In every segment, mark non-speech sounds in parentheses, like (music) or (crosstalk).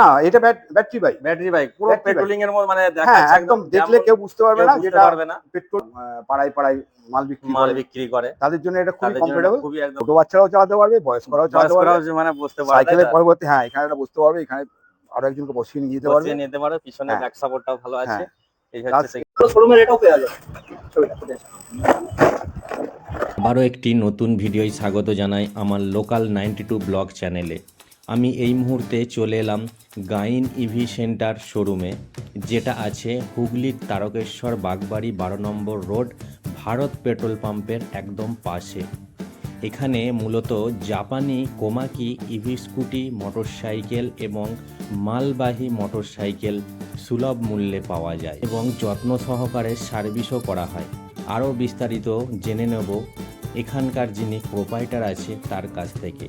না এটা battery bike battery bike পুরো পেট্রোলিং এর মধ্যে মানে হ্যাঁ একদম দেখলে কেউ বুঝতে পারবে না বুঝতে যেটা পারবে না। পেট্রোল পাড়ায় পাড়ায় মাল বিক্রি মাল করে। বিক্রি করে। তাদের জন্য এটা খুবই কমফোর্টেবল খুবই একদম ছোট বাচ্চারাও চালাতে পারবে বয়স্করাও চালাতে পারবে। মানে বুঝতে পারবে সাইকেলের পরবর্তী হ্যাঁ এখানে এটা বসতে পারবে এখানে আরও একজনকে বসিয়ে নিয়ে যেতে পারবে। বসিয়ে নিতে পারো পিছনে। ব্যাক সাপোর্টটাও ভালো আছে। হ্যাঁ। এই হচ্ছে শোরুমের এটাও পেয়ে যাবে। আবারও একটি নতুন ভিডিওয় স্বাগত জানাই আমার লোকাল নাইনটি টু ব্লগ চ্যানেলে আমি এই মুহূর্তে চলে এলাম গাইন ইভি সেন্টার শোরুমে, যেটা আছে হুগলির তারকেশ্বর বাগবাড়ি বারো নম্বর রোড, ভারত পেট্রোল পাম্পের একদম পাশে। এখানে মূলত জাপানি কোমাকি ইভি স্কুটি, মোটরসাইকেল এবং মালবাহী মোটরসাইকেল সুলভ মূল্যে পাওয়া যায় এবং যত্ন সহকারে সার্ভিসও করা হয়। আরও বিস্তারিত জেনে নেব, এখানকার যিনি প্রোপাইটার আছে তার কাছ থেকে।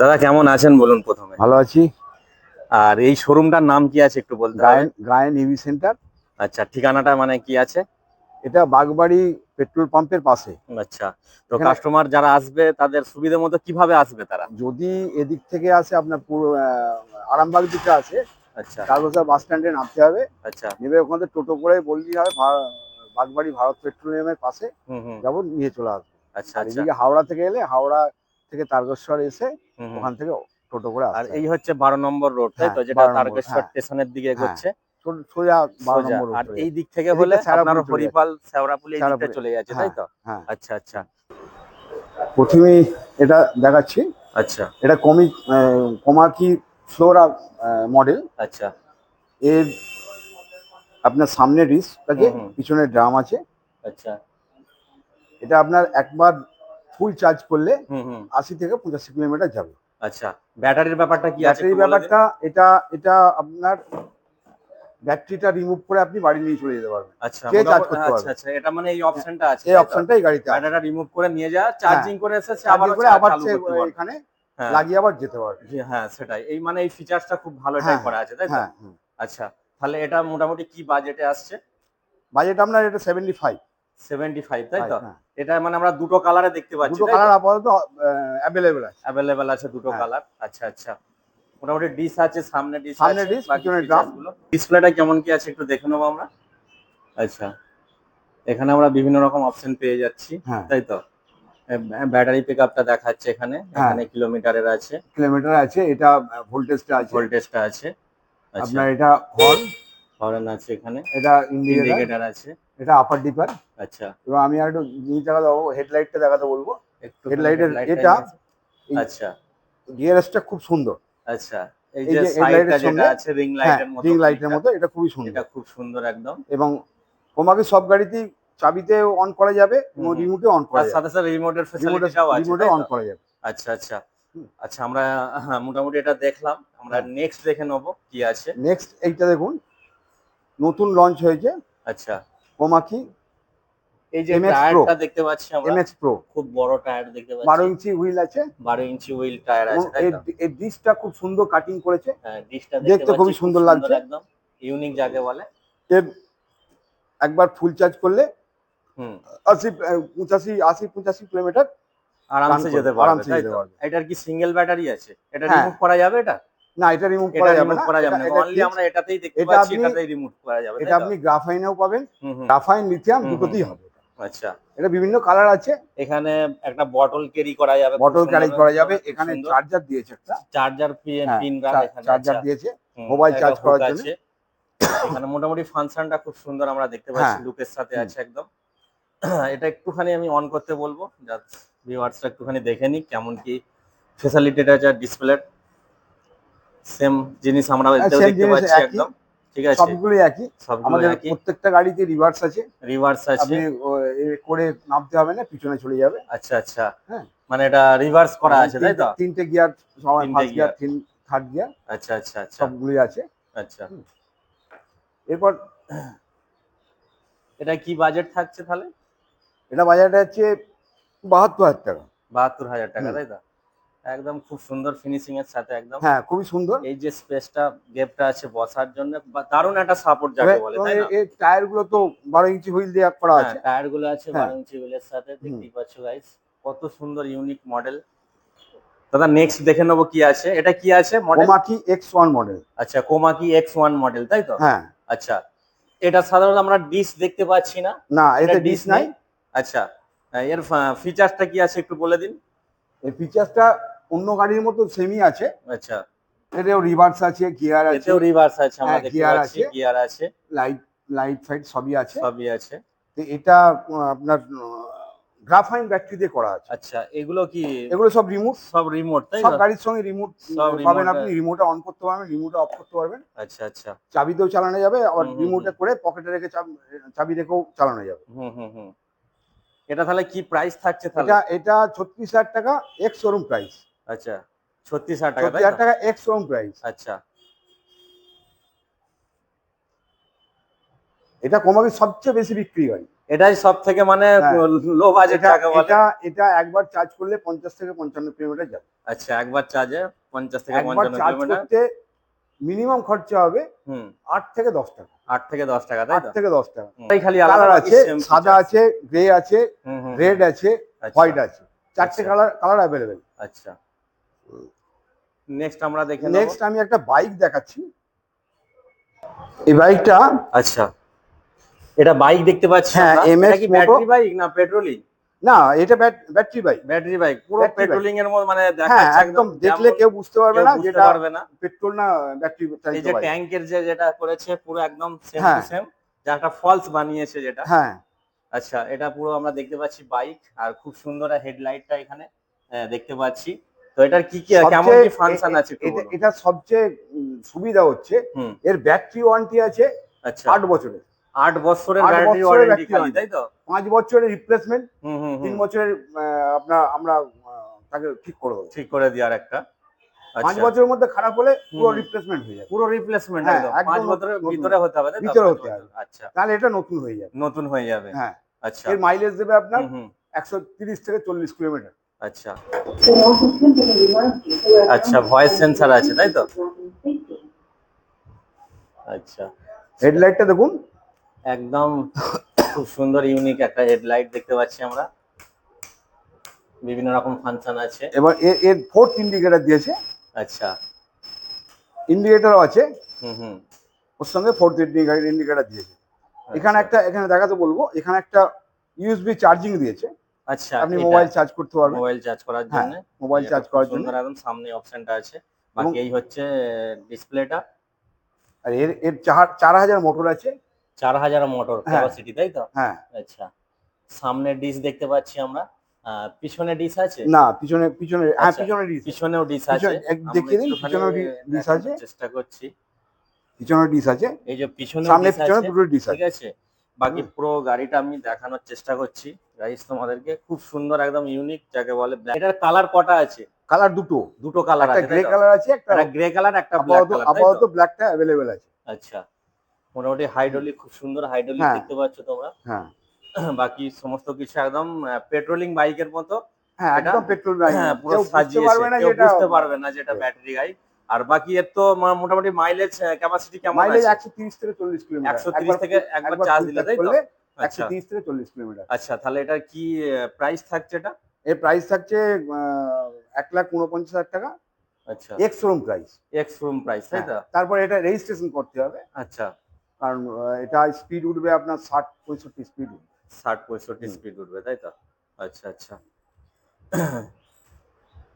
দাদা কেমন আছেন বলুন প্রথমে? ভালো আছি। আর এই শোরুমটার নাম কি আছে একটু বলতে গায়ন গায়ন ইভি সেন্টার। আচ্ছা ঠিকানাটা মানে কি আছে? এটা বাগবাড়ি পেট্রোল পাম্পের পাশে। আচ্ছা তো কাস্টমার যারা আসবে তাদের সুবিধা মতো কীভাবে আসবে তারা? যদি এদিক থেকে আসে আপনার পুরো আরামবাগ দিকে আসে আচ্ছা। কাগজা বাস স্ট্যান্ডে নামতে হবে। আচ্ছা। নেবে ওখান থেকে টোটো করে বললেই হবে বাগবাড়ি ভারত পেট্রোলিয়ামের পাশে হুম হুম। যাব নিয়ে চলে আসবে। আচ্ছা আচ্ছা। এদিকে হাওড়া থেকে এলে হাওড়া থেকে তারকেশ্বর এসে। ওখান থেকে টোটো করে আর এই হচ্ছে বারো নম্বর রোড তাই তো? হ্যাঁ, যেটা তারকেশ্বর হ্যাঁ। স্টেশনের দিকে হ্যাঁ, হচ্ছে সোজা বারো নম্বর আর এই দিক থেকে হলে আপনার চলে যাচ্ছে। হরিপাল শেওড়াপুলি এই দিকটা চলে যাচ্ছে তাই তো? হ্যাঁ আচ্ছা আচ্ছা। এটা দেখাচ্ছি। আচ্ছা। এটা কমাকি ফ্লোরা মডেল আচ্ছা। এর আপনার সামনে আছে হুম। পিছনে ড্রাম আছে। আচ্ছা। এটা আপনার একবার ফুল চার্জ করলে আশি থেকে পঁচাশি কিলোমিটার যাবে। আচ্ছা ব্যাটারির ব্যাপারটা কি আছে ব্যাটারি একটু বলে দিন। ব্যাপারটা এটা এটা আপনার ব্যাটারিটা রিমুভ করে আপনি বাড়ি নিয়ে চলে যেতে পারবেন। আচ্ছা কে মোটামুটি- করতে আচ্ছা পারবে? আচ্ছা এটা মানে এই অপশনটা আছে এই অপশনটা এই গাড়িতে ব্যাটারিটা রিমুভ করে নিয়ে যাওয়া চার্জিং করে এসে সে আবার চার্জিং করে আবার এখানে হ্যাঁ। লাগিয়ে আবার যেতে পারবে। জি, হ্যাঁ সেটাই। এই মানে এই ফিচারসটা খুব ভালো হ্যাঁ, টাইপ করা আছে তাই তো? হ্যাঁ আচ্ছা তাহলে এটা মোটামুটি কি বাজেটে আসছে? বাজেট আপনার এটা সেভেন্টি ফাইভ 75 তাই তো? এটা মানে আমরা দুটো কালারে দেখতে পাচ্ছি হ্যাঁ। দুটো কালার আপাতত অ্যাভেলেবেল আছে। আছে দুটো হ্যাঁ। কালার আচ্ছা আচ্ছা। মোটামুটি ডিস আছে সামনে ডিস সামনে বাকি পিছনে features ডিসপ্লেটা কেমন কি আছে একটু দেখে নেব আমরা? আচ্ছা। এখানে আমরা বিভিন্ন রকম অপশন পেয়ে যাচ্ছি হ্যাঁ। তাই তো? ব্যাটারি পিকআপটা দেখাচ্ছে এখানে হ্যাঁ। এখানে কিলোমিটারের আছে। কিলোমিটার আছে এটা ভোল্টেজটা আছে। ভোল্টেজটা আছে। আচ্ছা। আপনার এটা হর্ন হর্ন আছে এখানে এটা ইন্ডিকেটর আছে। এটা আপার ডিপার আচ্ছা। এবং আমি আর একটু জিনিস দেখাতে বলব হেডলাইটটা দেখাতে বলব। একটু টা এটা- আচ্ছা। ডিআরএসটা খুব সুন্দর। আচ্ছা। এই যে আছে রিং হ্যাঁ লাইটের মতো রিং লাইটের এটা- মতো এটা খুবই সুন্দর। এটা খুব সুন্দর একদম। এবং তোমাকে সব গাড়িতেই চাবিতে অন করা যাবে এবং। রিমোটে অন করা যাবে। সাথে সাথে রিমোটের ফ্যাসিলিটিটাও আছে রিমোটে অন করা যাবে। আচ্ছা আচ্ছা। আচ্ছা আমরা হ্যাঁ, মোটামুটি এটা দেখলাম। আমরা হ্যাঁ। নেক্সট দেখে নেব কি আছে। নেক্সট এইটা দেখুন নতুন লঞ্চ হয়েছে। আচ্ছা। কোমাকি এই যে টায়ারটা দেখতে পাচ্ছি আমরা। এমএক্স প্রো খুব বড় টায়ার দেখতে পাচ্ছি। ইঞ্চি হুইল আছে। বারো ইঞ্চি হুইল টায়ার আছে এর ডিসটা খুব সুন্দর কাটিং করেছে। হ্যাঁ ডিসটা দেখতে খুবই সুন্দর লাগছে। একদম। ইউনিক যাকে বলে। এর একবার ফুল চার্জ করলে হুম। আশি আহ, পঁচাশি আশি পঁচাশি কিলোমিটার আরামসে যেতে পারবে আরামসে যেতে পারবে। এটার কি সিঙ্গেল ব্যাটারি আছে? এটা হ্যাঁ। রিমুভ করা যাবে এটা? না এটা রিমুভ করা যাবে না। করা যাবে না। অনলি আমরা এটাতেই দেখতে এটা পাচ্ছি আপনি- এটাতেই রিমুভ করা যাবে এটা আপনি গ্রাফাইনেও পাবেন। গ্রাফাইন লিথিয়াম দুটোতেই হবে আচ্ছা। এটা বিভিন্ন কালার আছে। এখানে একটা বটল ক্যারি করা যাবে বটল ক্যারি করা যাবে। এখানে চার্জার দিয়েছে একটা। চার্জার পিন হ্যাঁ, চার্জার। দিয়েছে। মোবাইল চার্জ করার আছে। এখানে মোটামুটি ফাংশনটা খুব সুন্দর আমরা দেখতে পাচ্ছি হ্যাঁ। লুকের সাথে আছে একদম। এটা একটুখানি আমি অন করতে বলব। যাতে ভিউয়ার্সরা একটুখানি দেখে নিক কেমন কি ফেসিলিটিটা আছে ডিসপ্লে সেম জিনিস আমরা এতেও দেখতে পাচ্ছি একদম। ঠিক আছে? সবগুলোই একই। আমাদের প্রত্যেকটা গাড়িতে রিভার্স আছে। রিভার্স আছে। আপনি করে নামতে হবে না পিছনে চলে যাবে। আচ্ছা আচ্ছা। হ্যাঁ। মানে এটা রিভার্স করা আছে তাই তো? তিনটে- গিয়ার সবাই ফার্স্ট গিয়ার। থার্ড গিয়ার আচ্ছা আচ্ছা আচ্ছা। সবগুলোই আছে। আচ্ছা। এরপর এটা কি বাজেট থাকছে তাহলে? এটা বাজারটা হচ্ছে বাহাত্তর হাজার টাকা। বাহাত্তর হাজার টাকা তাই তো? একদম খুব সুন্দর ফিনিশিং এর সাথে একদম। হ্যাঁ খুবই সুন্দর। এই যে স্পেসটা গেপটা আছে বসার জন্য দারুণ একটা সাপোর্ট যাকে বলে তাই না? এর টায়ারগুলো তো বারো ইঞ্চি হুইল দিয়ে করা আছে। টায়ারগুলো আছে হ্যাঁ। বারো ইঞ্চি হুইলের সাথে দেখতেই পাচ্ছ গাইস কত সুন্দর ইউনিক মডেল দাদা নেক্সট দেখে নেব কি আছে। এটা কি আছে model Komaki X one model আচ্ছা কোমাকি এক্স ওয়ান মডেল তাই তো? হ্যাঁ। আচ্ছা এটা সাধারণত আমরা ডিস দেখতে পাচ্ছি না। না এতে এটা ডিস নাই? আচ্ছা এর ফিচারসটা কি আছে একটু বলে দিন। এই ফিচার্সটা অন্য গাড়ির মতো সেমই আছে। আচ্ছা। এতেও রিভার্স আছে গিয়ার আছে। এতেও রিভার্স আছে আমরা হ্যাঁ, পাচ্ছি আছে। গিয়ার আছে। লাইট লাইট ফাইট সবই আছে। সবই আছে। তো এটা আপনার গ্রাফাইন ব্যাটারি দিয়ে করা আছে। আচ্ছা এগুলো কি? এগুলো সব রিমোট সব রিমোট তাই সব গাড়ির সঙ্গে রিমোট পাবেন আপনি। রিমোটে অন করতে পারবেন রিমোটে অফ করতে পারবেন। আচ্ছা আচ্ছা। চাবিতেও চালানো যাবে আবার রিমোটে করে পকেটে রেখে চাবি রেখেও চালানো যাবে। হুম হুম হুম। এটা তাহলে কি প্রাইস থাকছে তাহলে? এটা এটা ছত্রিশ হাজার টাকা এক্স শোরুম প্রাইস আচ্ছা ছত্রিশ হাজার টাকা হাজার টাকা এক্স শোরুম প্রাইস আচ্ছা। এটা কোমাকি সবচেয়ে বেশি বিক্রি গাড়ি এটাই সব থেকে মানে হ্যাঁ। লো বাজেট টাকা বলে। এটা একবার চার্জ করলে পঞ্চাশ থেকে পঞ্চান্ন কিলোমিটার যাবে। আচ্ছা একবার চার্জে পঞ্চাশ থেকে একবার পঞ্চান্ন চার্জ কিলোমিটার। মিনিমাম খরচা হবে হুম। আট থেকে দশ টাকা। আট থেকে দশ টাকা তাই আট তো? থেকে দশ টাকা। হুম। এটাই খালি আলাদা আছে সাদা আছে গ্রে আছে রেড আছে হোয়াইট আছে। চারটে আচ্ছা। কালার কালার অ্যাভেলেবেল আচ্ছা। নেক্সট আমরা দেখে নেক্সট আমি একটা বাইক দেখাচ্ছি। এই বাইকটা আচ্ছা। এটা বাইক দেখতে পাচ্ছি হ্যাঁ, কি ব্যাটারি বাইক না পেট্রোলিং না এটা ব্যাটারি বাইক ব্যাটারি বাইক পুরো পেট্রোলিং এর মধ্যে মানে হ্যাঁ একদম দেখলে কেউ বুঝতে পারবে না যেটা পারবে না। পেট্রোল না ব্যাটারি এই যে ট্যাঙ্কের যে যেটা করেছে পুরো একদম সেম টু। সেম যা একটা ফলস বানিয়েছে যেটা। হ্যাঁ। আচ্ছা এটা পুরো আমরা দেখতে পাচ্ছি বাইক আর খুব সুন্দর হেডলাইটটা এখানে দেখতে পাচ্ছি। তো এটার কি কি কেমন কি ফাংশন আছে এটা- সবচেয়ে সুবিধা হচ্ছে এর ব্যাটারি ওয়ারেন্টি আছে আচ্ছা। আট বছরের। আট বছরের ব্যাটারি ওয়ারেন্টি খালি তাই তো? পাঁচ বছরের রিপ্লেসমেন্ট তিন বছরের আপনার আমরা তাকে ঠিক করে দেবো। ঠিক করে দেওয়ার একটা পাঁচ আচ্ছা। বছরের মধ্যে খারাপ হলে পুরো রিপ্লেসমেন্ট হয়ে যাবে পুরো রিপ্লেসমেন্ট হ্যাঁ, পাঁচ বছরের ভিতরে হতে হবে ভিতরে হতে হবে। আচ্ছা। তাহলে এটা নতুন হয়ে যাবে। নতুন হয়ে যাবে। হ্যাঁ। আচ্ছা। এর মাইলেজ দেবে আপনার একশো তিরিশ থেকে চল্লিশ কিলোমিটার। আচ্ছা। আচ্ছা ভয়েস সেন্সার আছে তাই তো? আচ্ছা। হেডলাইটটা দেখুন। একদম খুব সুন্দর ইউনিক একটা হেডলাইট দেখতে পাচ্ছি আমরা। বিভিন্ন রকম ফাংশন আছে। এবার এর এর ফোর্থ ইন্ডিকেটার দিয়েছে। আচ্ছা। ইন্ডিকেটারও আছে। হুম হুম। ওর সঙ্গে ফোর্থ ইন্ডিকেটার ইন্ডিকেটার দিয়েছে। এখানে আচ্ছা। একটা এখানে দেখাতে বলব এখানে একটা ইউএসবি চার্জিং দিয়েছে। আচ্ছা আপনি মোবাইল চার্জ করতে পারবেন। মোবাইল চার্জ করার জন্য। মোবাইল চার্জ করার জন্য। একদম সামনে অপশনটা আছে। বাকি এই হচ্ছে ডিসপ্লেটা আর এর এর চার চার হাজার মোটর আছে। চার হাজার মোটর। ক্যাপাসিটি তাই তো? হ্যাঁ। আচ্ছা সামনে ডিশ দেখতে পাচ্ছি আমরা। পিছনে ডিশ আছে? না পিছনে পিছনে হ্যাঁ আচ্ছা, পিছনে ডিস পিছনেও ডিশ আছে। পিছনে- দেখিয়ে দিন, একটুখানি পিছনেও ডি- ডিশ আছে। চেষ্টা করছি। পিছনে ডিস আছে। এই যে পিছনে সামনে পিছনে দুটো ডিস আছে। ঠিক আছে? বাকি পুরো গাড়িটা আমি দেখানোর চেষ্টা করছি। গাইস তোমাদেরকে খুব সুন্দর একদম ইউনিক যাকে বলে। এটার কালার কটা আছে? কালার দুটো। দুটো কালার একটা আছে গ্রে কালার আছে একটা গ্রে কালার একটা ব্ল্যাক কালার আপাতত ব্ল্যাকটা অ্যাভেলেবেল আছে। আচ্ছা। মোটামুটি হাইড্রোলিক খুব সুন্দর হাইড্রোলিক হ্যাঁ। দেখতে পাচ্ছ তোমরা। হ্যাঁ। (clears throat) বাকি সমস্ত কিছু একদম পেট্রোলিং বাইকের মতো। হ্যাঁ একদম পেট্রোল হ্যাঁ পুরো কেউ বুঝতে সাজিয়েছে বুঝতে পারবে না যেটা ব্যাটারি গাড়ি আর বাকি এর তো মোটামুটি মাইলেজ ক্যাপাসিটি কেমন মাইলেজ আছে? একশো তিরিশ থেকে চল্লিশ কিলোমিটার। 130 থেকে একবার চার্জ দিলে, তাই তো? করলে একশো আচ্ছা তিরিশ থেকে চল্লিশ কিলোমিটার। আচ্ছা তাহলে এটার কি প্রাইস থাকছে এটা? এর প্রাইস থাকছে আহ, এক লাখ উনপঞ্চাশ হাজার টাকা। আচ্ছা। Ex showroom price ex room price তাই তো? তারপর এটা রেজিস্ট্রেশন করতে হবে। আচ্ছা। কারণ এটা স্পিড উঠবে আপনার ষাট পঁয়ষট্টি স্পিড ষাট পঁয়ষট্টি হুম। স্পিড উঠবে তাই তো? আচ্ছা আচ্ছা।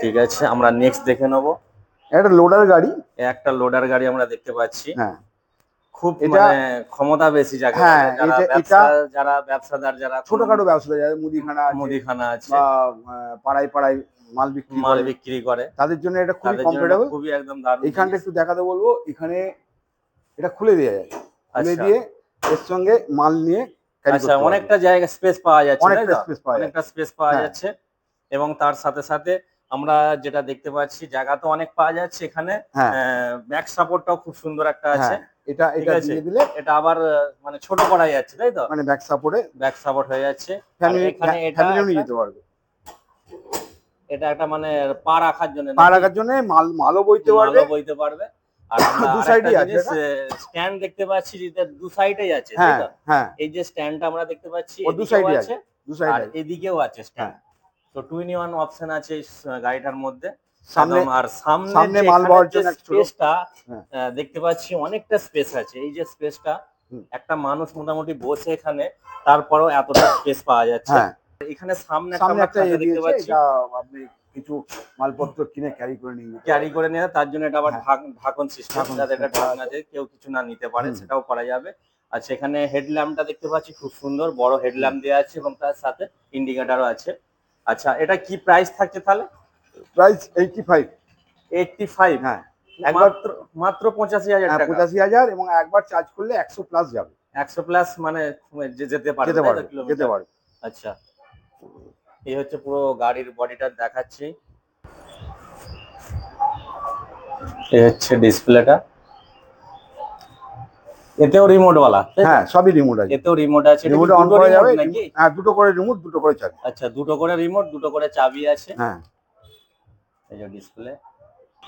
ঠিক আছে আমরা নেক্সট দেখে নেব। একটা লোডার গাড়ি। একটা লোডার গাড়ি আমরা দেখতে পাচ্ছি। হ্যাঁ। খুব এটা- মানে ক্ষমতা বেশি যাকে হ্যাঁ, যারা এটা- যারা ব্যবসাদার যারা ছোটখাটো ব্যবসা যায় মুদিখানা মুদিখানা আছে। বা পাড়ায় পাড়ায় মাল বিক্রি মাল বিক্রি করে। তাদের জন্য এটা খুবই কমফোর্টেবল খুবই একদম দারুণ এখানটা। একটু দেখাতে বলব এখানে এটা খুলে দেওয়া যায়। খুলে আচ্ছা। দিয়ে এর সঙ্গে মাল নিয়ে আচ্ছা অনেকটা জায়গা স্পেস পাওয়া যাচ্ছে অনেকটা স্পেস পাওয়া যায় অনেকটা স্পেস পাওয়া হ্যাঁ। যাচ্ছে এবং তার সাথে সাথে আমরা যেটা দেখতে পাচ্ছি জায়গা তো অনেক পাওয়া যাচ্ছে এখানে। ব্যাক সাপোর্টটাও খুব সুন্দর একটা আছে। হ্যাঁ এটা এটা দিয়ে দিলে এটা আবার মানে ছোট করা যাচ্ছে তাই তো? মানে ব্যাক সাপোর্টে ব্যাক সাপোর্ট হয়ে যাচ্ছে। এখানে এটা নিয়ে একটা- যেতে পারবে। এটা একটা মানে পা রাখার জন্য পা রাখার জন্য মাল মালও বইতে পারবে। মালও বইতে পারবে। আর দু side-ই আছে স্ট্যান্ড দেখতে পাচ্ছি যেটা দু সাইডেই আছে তাই হ্যাঁ তো? হ্যাঁ। এই যে স্ট্যান্ডটা আমরা দেখতে পাচ্ছি ও দু সাইডে আছে দু আর সাইড এদিকেও আছে স্ট্যান্ড তো টু ইন ওয়ান অপশন আছে গাড়িটার মধ্যে। সামনে আর সামনে মাল জন্য স্পেসটা হ্যাঁ। দেখতে পাচ্ছি অনেকটা স্পেস আছে। এই যে স্পেসটা। একটা মানুষ মোটামুটি বসে এখানে তারপরেও এতটা স্পেস পাওয়া যাচ্ছে। হ্যাঁ। এখানে সামনে একটা সামনে একটা দেখতে পাচ্ছি। আপনি কিছু মালপত্র কিনে ক্যারি করে নিয়ে ক্যারি করে নিয়ে তার জন্য এটা আবার হ্যাঁ। ঢাকন সিস্টেম যাতে এটা ঢাকনা দিয়ে কেউ কিছু না নিতে পারে সেটাও করা যাবে। আর সেখানে হেডল্যাম্পটা দেখতে পাচ্ছি খুব সুন্দর বড় হেডল্যাম্প দেওয়া আছে এবং তার সাথে ইন্ডিকেটারও আছে। আচ্ছা এটা কি প্রাইস থাকছে তাহলে? Price eighty five eighty five হ্যাঁ একবার মাত্র পঁচাশি হাজার হ্যাঁ, টাকা। পঁচাশি হাজার এবং একবার চার্জ করলে একশো প্লাস যাবে। একশো প্লাস মানে যে- যেতে পারবে যেতে পারবে যেতে পারবে। আচ্ছা। এই হচ্ছে পুরো গাড়ির বডিটা দেখাচ্ছি। এই হচ্ছে ডিসপ্লেটা এতেও রিমোট ওয়ালা হ্যাঁ সবই রিমোট আছে। এতেও রিমোট আছে? রিমোট অন করা যাবে? নাকি? হ্যাঁ দুটো করে রিমোট দুটো করে চাবি। আচ্ছা দুটো করে রিমোট দুটো করে চাবি আছে? হ্যাঁ। এই যে ডিসপ্লে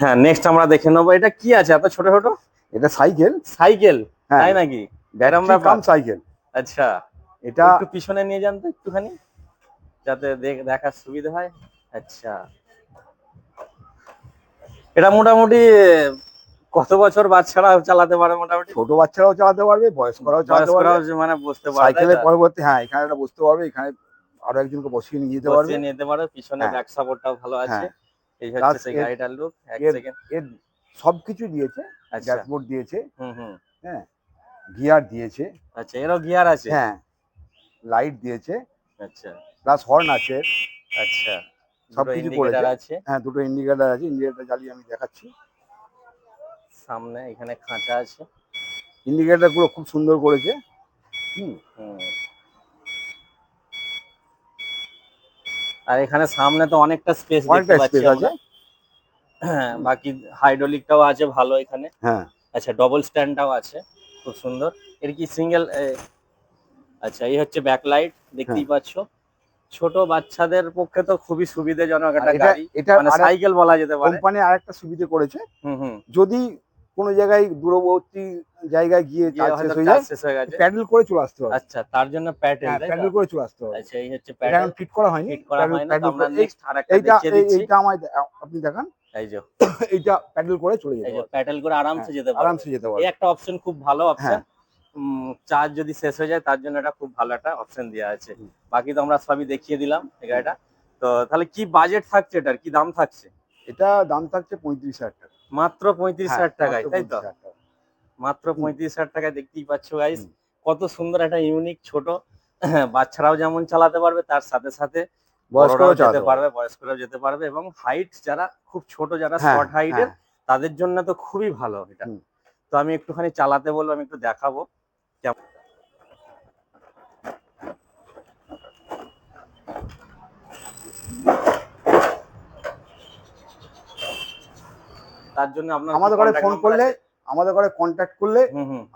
হ্যাঁ নেক্সট আমরা দেখে নেব। এটা কি আছে এত ছোট ছোট? এটা সাইকেল। সাইকেল? হ্যাঁ। তাই নাকি? Battery cum cycle. আচ্ছা। এটা একটু পিছনে নিয়ে যান তো একটুখানি যাতে দেখ- দেখার সুবিধা হয়। আচ্ছা। এটা মোটামুটি কত বছর বাচ্চারা চালাতে পারে মোটামুটি? ছোট বাচ্চারাও চালাতে পারবে বয়স্করাও চালাতে পারবে। মানে বসতে পারবে সাইকেলের? পরবর্তী হ্যাঁ এখানে একটা বসতে পারবে এখানে আরও একজনকে বসিয়ে নিয়ে যেতে পারবে। বসিয়ে নিতে পারে পিছনে। ব্যাক সাপোর্টটাও ভালো আছে। হ্যাঁ। এই হচ্ছে সেই গাড়িটার লুক এক সেকেন্ড এর সবকিছু দিয়েছে আচ্ছা। ড্যাশবোর্ড দিয়েছে হুম হুম। হ্যাঁ গিয়ার দিয়েছে। আচ্ছা এরও গিয়ার আছে? হ্যাঁ লাইট দিয়েছে আচ্ছা। প্লাস হর্ন আছে। আচ্ছা সবকিছু ইন্ডিকেটার করেছে। আছে। হ্যাঁ দুটো ইন্ডিকেটার আছে ইন্ডিকেটার জ্বালিয়ে আমি দেখাচ্ছি। সামনে এখানে খাঁচা আছে। ইন্ডিকেটারগুলো খুব সুন্দর করেছে। হুম। আর এখানে সামনে তো অনেকটা স্পেস অনেকটা দেখতে পাচ্ছি আছে। হ্যাঁ, বাকি হাইড্রোলিকটাও আছে ভালো এখানে। হ্যাঁ। আচ্ছা ডবল স্ট্যান্ডটাও আছে খুব সুন্দর। এর কি সিঙ্গেল আচ্ছা এই হচ্ছে ব্যাকলাইট দেখতেই পাচ্ছ। ছোট বাচ্চাদের পক্ষে তো খুবই সুবিধাজনক একটা গাড়ি। এটা মানে সাইকেল বলা যেতে পারে। কোম্পানি আরেকটা সুবিধা করেছে। হুম হুম। যদি কোনো জায়গায় দূরবর্তী জায়গায় গিয়ে শেষ হয়ে যায় গেছে। প্যাডেল করে চলে আসতে হবে। আচ্ছা তার জন্য প্যাটেল হ্যাঁ প্যাডেল করে চলে আসতে হবে। আচ্ছা এই হচ্ছে এখন ফিট করা হয়নি ফিট করা হয় না তো আমরা নেক্সট আরেকটা দেখিয়ে দিচ্ছি। এইটা আমায় আপনি দেখান। এই যে। (coughs) এইটা প্যাডেল করে চলে যেতে পারবে প্যাটেল করে আরামসে যেতে পারবে। আরামসে যেতে এই একটা অপশন খুব ভালো অপশন হ্যাঁ। চার্জ যদি শেষ হয়ে যায় তার জন্য এটা খুব ভালো একটা অপশন দেওয়া আছে। বাকি তো আমরা সবই দেখিয়ে দিলাম এই গাড়িটা। তো তাহলে কি বাজেট থাকছে এটার? কি দাম থাকছে? এটা দাম থাকছে পঁয়ত্রিশ হাজার টাকা। মাত্র পঁয়ত্রিশ হ্যাঁ, হাজার টাকায় তাই তো? মাত্র পঁয়ত্রিশ হাজার টাকায় দেখতেই পাচ্ছ গাইস কত সুন্দর একটা ইউনিক ছোট বাচ্চারাও যেমন চালাতে পারবে তার সাথে সাথে বয়স্করাও যেতে পারবে। বয়স্করাও যেতে পারবে এবং হাইট যারা খুব ছোট যারা হ্যাঁ, শর্ট হাইটের হ্যাঁ। তাদের জন্য তো খুবই ভালো এটা। তো আমি একটুখানি চালাতে বলব আমি একটু দেখাবো। তার জন্য আপনার আমাদের ঘরে ফোন করলে আমাদের ঘরে কন্ট্যাক্ট করলে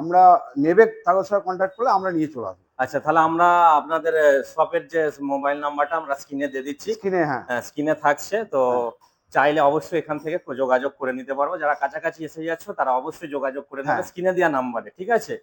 আমরা নেবে তাদের কন্ট্যাক্ট করলে আমরা নিয়ে চলে আসব। আচ্ছা তাহলে আমরা আপনাদের শপের যে মোবাইল নাম্বারটা আমরা স্ক্রিনে দিয়ে দিচ্ছি। স্ক্রিনে হ্যাঁ। স্ক্রিনে থাকছে তো চাইলে অবশ্যই এখান থেকে যোগাযোগ করে নিতে পারব। যারা কাছাকাছি এসে যাচ্ছ তারা অবশ্যই যোগাযোগ করে নেবে। হ্যাঁ। স্ক্রিনে দেওয়া নাম্বারে ঠিক আছে?